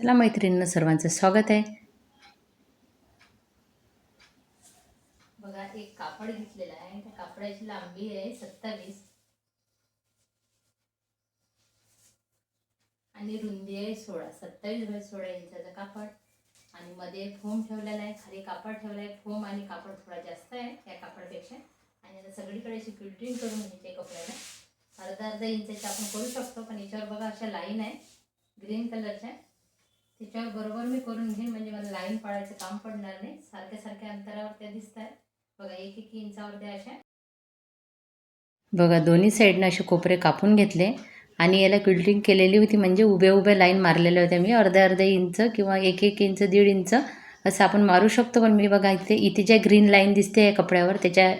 चला मैत्रिणींना सर्वांचं स्वागत आहे. बघा एक कापड घेतलेलं आहे. त्या कापडाची लांबी आहे सत्तावीस. आणि रुंदी आहे सोळा. सत्तावीस बाय सोळा इंचाचं कापड. आणि मध्ये फोम ठेवलेला आहे. खाली कापड ठेवलं आहे फोम आणि कापड थोडा जास्त आहे त्या कापडापेक्षा. आणि आता सगळीकडे अशी फिल्टरिंग करून घ्यायची कपड्याला. अर्धा अर्धा इंचाचे आपण करू शकतो पण याच्यावर बघा अशा लाईन आहे. ग्रीन कलरच्या त्याच्यावर बरोबर मी करून घेईन म्हणजे मला लाईन पाडायचं काम पडणार नाही. सारख्या सारख्या अंतरावर त्या दिसत आहेत बघा एक एक इंचावर त्या अशा. बघा दोन्ही साईडनं असे कोपरे कापून घेतले आणि याला क्विल्टिंग केलेली होती म्हणजे उभ्या उभ्या लाईन मारलेल्या होत्या. मी अर्ध्या अर्ध्या इंच किंवा एक एक इंच दीड इंच असं आपण मारू शकतो. पण मी बघा इथे इथे ज्या ग्रीन लाईन दिसते या कपड्यावर त्याच्या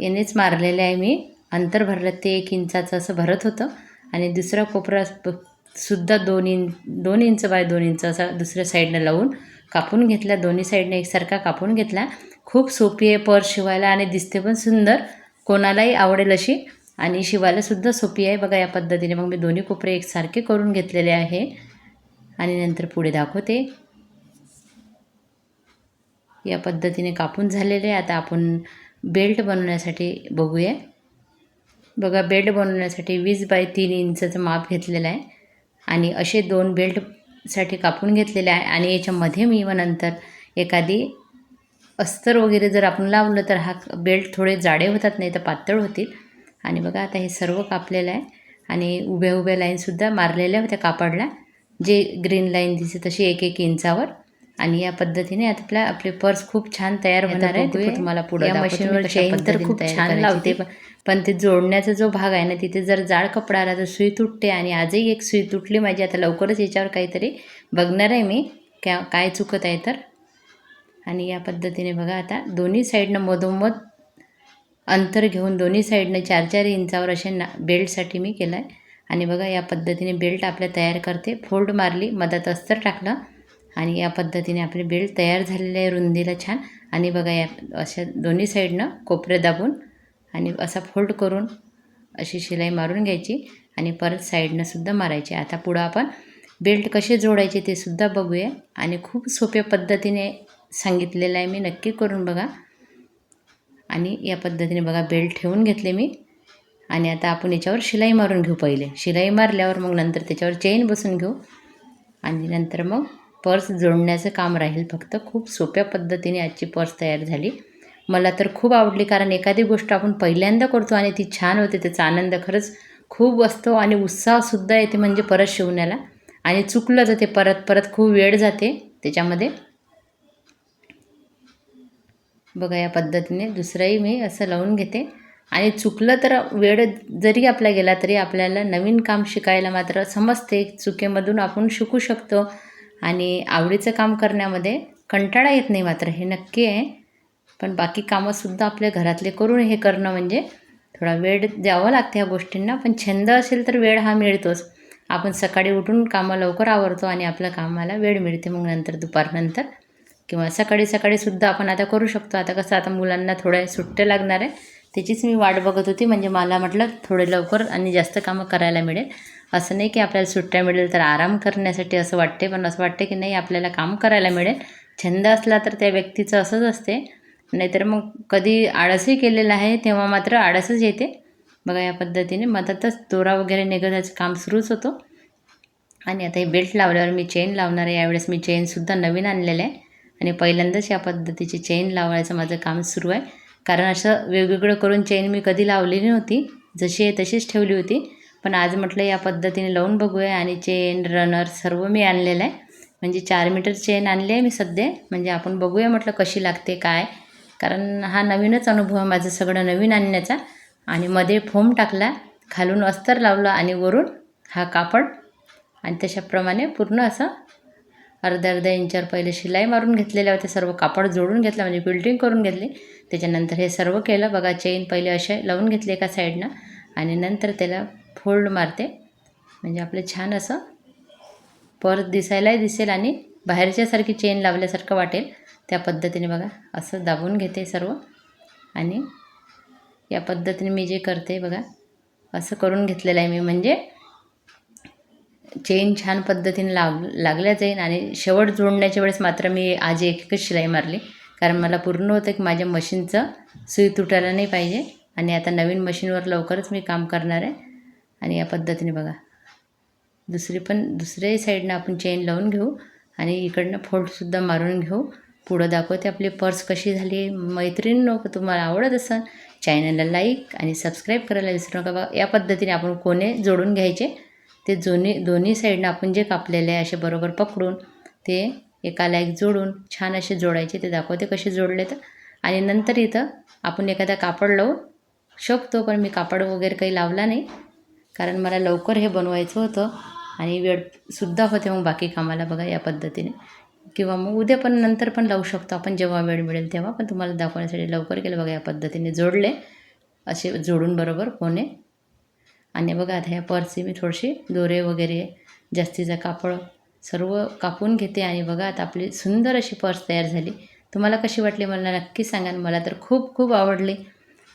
यानेच मारलेले आहे मी. अंतर भरलं ते एक इंचाचं असं भरत होतं. आणि दुसरा कोपरा प- सुद्धा दोन इंच दोन इंच बाय दोन इंच असा दुसऱ्या साईडनं लावून कापून घेतला. दोन्ही साईडने एकसारखा कापून घेतला. खूप सोपी आहे पर्स शिवायला आणि दिसते पण सुंदर. कोणालाही आवडेल अशी. आणि शिवायलासुद्धा सोपी आहे. बघा या पद्धतीने मग मी दोन्ही कोपरे एकसारखे करून घेतलेले आहे. आणि नंतर पुढे दाखवते. या पद्धतीने कापून झालेले आहे. आता आपण बेल्ट बनवण्यासाठी बघूया. बघा बेल्ट बनवण्यासाठी वीस बाय तीन इंचाचं माप घेतलेलं आहे. आणि असे दोन बेल्टसाठी कापून घेतलेले आहे. आणि याच्यामध्ये मी मग नंतर एखादी अस्तर वगैरे जर आपण लावलं तर हा बेल्ट थोडे जाडे होतात नाही तर पातळ होतील. आणि बघा आता हे सर्व कापलेलं आहे. आणि उभ्या उभ्या लाईनसुद्धा मारलेल्या होत्या कापडला. जे ग्रीन लाईन दिसते तशी एक एक इंचावर. आणि या पद्धतीने आता आपल्या आपले पर्स खूप छान तयार होणार आहे. ते तुम्हाला पुढे मशीनवर चेन तर खूप छान लावते. पण ते जोडण्याचा जो भाग आहे ना तिथे जर जाड कपडा आला तर सुई तुटते आणि आजही एक सुई तुटली माझी. आता लवकरच याच्यावर काहीतरी बघणार आहे मी क्या काय चुकत आहे तर. आणि या पद्धतीने बघा आता दोन्ही साईडनं मधोमध अंतर घेऊन दोन्ही साईडनं चार चार इंचावर असे ना बेल्टसाठी मी केलं आहे आणि बघा या पद्धतीने बेल्ट आपल्या तयार करते. फोल्ड मारली मधात अस्तर टाकलं. आणि या पद्धतीने आपले बेल्ट तयार झालेले आहे रुंदीला छान. आणि बघा या अशा दोन्ही साईडनं कोपरे दाबून आणि असा फोल्ड करून अशी शिलाई मारून घ्यायची आणि परत साईडनं सुद्धा मारायची. आता पुढं आपण बेल्ट कसे जोडायचे ते सुद्धा बघूया. आणि खूप सोप्या पद्धतीने सांगितलेलं आहे मी नक्की करून बघा. आणि या पद्धतीने बघा बेल्ट ठेवून घेतले मी. आणि आता आपण याच्यावर शिलाई मारून घेऊ पहिले. शिलाई मारल्यावर मग नंतर त्याच्यावर चेन बसून घेऊ. आणि नंतर मग पर्स जोडण्याचं काम राहील. फक्त खूप सोप्या पद्धतीने आजची पर्स तयार झाली. मला तर खूप आवडली कारण एखादी गोष्ट आपण पहिल्यांदा करतो आणि ती छान होते त्याचा आनंद खरंच खूप असतो आणि उत्साहसुद्धा येते म्हणजे परत शिवण्याला. आणि चुकलं तर ते परत परत खूप वेळ जाते त्याच्यामध्ये. बघा या पद्धतीने दुसरंही मी असं लावून घेते. आणि चुकलं तर वेळ जरी आपला गेला तरी आपल्याला नवीन काम शिकायला मात्र समजते. चुकीमधून आपण शिकू शकतो आणि आवडीचं काम करण्यामध्ये कंटाळा येत नाही मात्र हे नक्की आहे. पण बाकी कामंसुद्धा आपल्या घरातले करून हे करणं म्हणजे थोडा वेळ द्यावा लागते ह्या गोष्टींना. पण छंद असेल तर वेळ हा मिळतोच. आपण सकाळी उठून कामं लवकर आवरतो आणि आपल्या कामाला वेळ मिळते. मग नंतर दुपारनंतर किंवा सकाळी सकाळीसुद्धा आपण आता करू शकतो. आता कसं आता मुलांना थोड्या सुट्ट्या लागणार आहे. त्याचीच मी वाट बघत होती. म्हणजे मला म्हटलं थोडे लवकर आणि जास्त कामं करायला मिळेल. असं नाही की आपल्याला सुट्ट्या मिळेल तर आराम करण्यासाठी असं वाटते. पण असं वाटते की नाही आपल्याला काम करायला मिळेल. छंद असला तर त्या व्यक्तीचं असंच असते. नाहीतर मग कधी आळसही केलेलं आहे तेव्हा मात्र आळसच येते. बघा या पद्धतीने मधातच दोरा वगैरे निघण्याचं काम सुरूच होतो. आणि आता हे बेल्ट लावल्यावर मी चेन लावणार आहे. यावेळेस मी चेनसुद्धा नवीन आणलेलं आहे. आणि पहिल्यांदाच या पद्धतीची चेन लावायचं माझं काम सुरू आहे. कारण असं वेगवेगळं करून चेन मी कधी लावलेली नव्हती. जशी आहे तशीच ठेवली होती. पण आज म्हटलं या पद्धतीने लावून बघूया. आणि चेन रनर सर्व मी आणलेलं आहे. म्हणजे चार मीटर चेन आणली आहे मी सध्या. म्हणजे आपण बघूया म्हटलं कशी लागते काय? कारण हा नवीनच अनुभव आहे माझं सगळं नवीन आणण्याचा. आणि मध्ये फोम टाकला खालून अस्तर लावलं आणि वरून हा कापड. आणि तशाप्रमाणे पूर्ण असं अर्धा अर्धा इंचावर पहिले शिलाई मारून घेतलेल्या होत्या सर्व कापड जोडून घेतलं म्हणजे बिल्डिंग करून घेतली. त्याच्यानंतर हे सर्व केलं बघा चेन पहिले असे लावून घेतले एका साईडनं आणि नंतर त्याला फोल्ड मारते. म्हणजे आपलं छान असं परत दिसायलाही दिसेल आणि बाहेरच्यासारखी चेन लावल्यासारखं वाटेल. त्या पद्धतीने बघा असं दाबून घेते सर्व. आणि या पद्धतीने मी जे करते बघा असं करून घेतलेलं आहे मी. म्हणजे चेन छान पद्धतीने लाग लागल्या जाईन आणि शेवट जोडण्याच्या वेळेस मात्र मी आज एक एकच शिलाई मारली. कारण मला पूर्ण होतं की माझ्या मशीनचं सुई तुटायला नाही पाहिजे. आणि आता नवीन मशीनवर लवकरच मी काम करणार आहे. आणि या पद्धतीने बघा दुसरी पण दुसऱ्याही साईडनं आपण चेन लावून घेऊ. आणि इकडनं फोल्डसुद्धा मारून घेऊ. पुढं दाखवते आपली पर्स कशी झाली. मैत्रिणी नको तुम्हाला आवडत असेल चॅनलला लाईक आणि सबस्क्राईब करायला विसरू नका. बघा या पद्धतीने आपण कोणे जोडून घ्यायचे. ते दोन्ही दोन्ही साईडनं आपण जे कापलेले आहे असे बरोबर पकडून ते एकाला एक जोडून छान असे जोडायचे. ते दाखवते कसे जोडले तर. आणि नंतर इथं आपण एखादा कापड लावू शकतो पण मी कापड वगैरे काही लावला नाही. कारण मला लवकर हे बनवायचं होतं आणि वेळसुद्धा होते मग बाकी कामाला बघा या पद्धतीने. किंवा मग उद्या पण नंतर पण लावू शकतो. आपण जेव्हा वेळ मिळेल तेव्हा पण तुम्हाला दाखवण्यासाठी लवकर केलं. बघा या पद्धतीने जोडले. असे जोडून बरोबर कोणे. आणि बघा आता ह्या पर्सची मी थोडीशी दोरे वगैरे जास्तीचा कापड सर्व कापून घेते. आणि बघा आता आपली सुंदर अशी पर्स तयार झाली. तुम्हाला कशी वाटली मला नक्की सांगा. मला तर खूप खूप आवडली.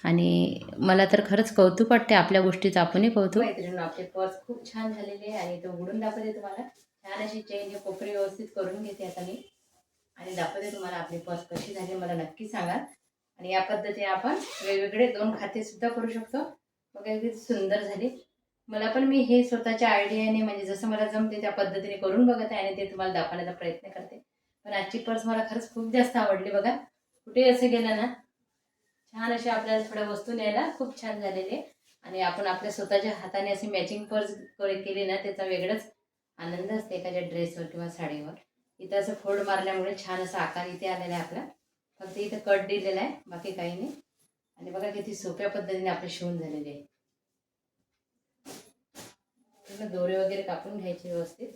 आणि मला तर खरंच कौतुक वाटते. आपल्या गोष्टीचं आपणही कौतुक. आपली पर्स खूप छान झालेली आहे आणि तो उघडून दाखवते तुम्हाला. छान अशी चेन हे कोपरी व्यवस्थित करून घेते आता मी. आणि दाखवते तुम्हाला आपली पर्स कशी झाली मला नक्की सांगा. आणि या पद्धतीने आपण वेगवेगळे दोन खाते सुद्धा करू शकतो. मग अगदी सुंदर झाली. मला पण मी हे स्वतःच्या आयडियाने म्हणजे जसं मला जमते त्या पद्धतीने करून बघत आहे आणि ते तुम्हाला दाखवण्याचा प्रयत्न करते. पण आजची पर्स मला खरंच खूप जास्त आवडली बघा. कुठे असं गेलं ना छान अशा आपल्याला थोड्या वस्तू न्यायला खूप छान झालेली. आहे आणि आपण आपल्या स्वतःच्या हाताने अशी मॅचिंग पर्स केली ना त्याचा वेगळंच आनंद असते एखाद्या ड्रेसवर किंवा साडीवर. इथं असं फोल्ड मारल्यामुळे छान असा आकार इथे आलेला आहे आपला. फक्त इथं कट दिलेला आहे बाकी काही नाही. आणि बघा किती सोप्या पद्धतीने आपले शिवून झालेले आहे. पूर्ण दोरे वगैरे कापून घ्यायचे व्यवस्थित.